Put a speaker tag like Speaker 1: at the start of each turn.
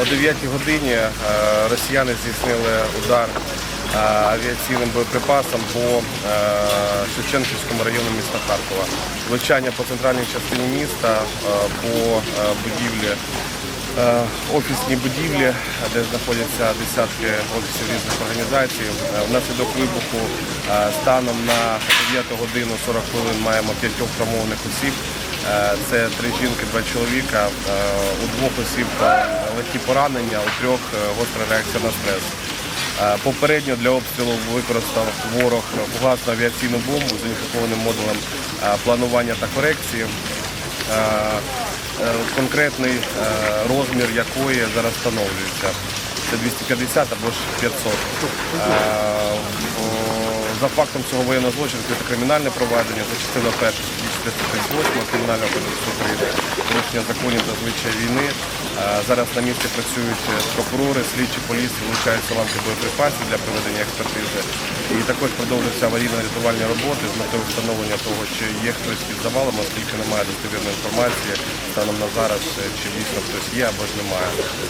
Speaker 1: о 9 годині е, росіяни здійснили удар е, авіаційним боєприпасом по е, Шевченківському району міста Харкова. Влучання по центральній частині міста, по будівлі, офісній будівлі, де знаходяться десятки офісів різних організацій. Внаслідок вибуху станом на 9 годину 40 хвилин маємо п'ятьох травмованих осіб. Е, це три жінки, два чоловіка, е, у двох осіб е, легкі поранення, у трьох гостра реакція на стрес. Попередньо для обстрілу використав ворог власну авіаційну бомбу з інфікованим модулем планування та корекції, конкретний розмір якої зараз встановлюється. Це 250 або ж 500. За фактом цього воєнного злочину це кримінальне провадження, це частина перша 338 Кримінального кодексу України, порушення законів та звичай війни. Зараз на місці працюють е, прокурори, слідчі поліції, вилучаються ланки боєприпасів для проведення експертизи. І також продовжуються аварійно-рятувальні роботи з метою встановлення того, чи є хтось під завалом, оскільки немає достовірної інформації станом на зараз, е, чи дійсно хтось є або ж немає.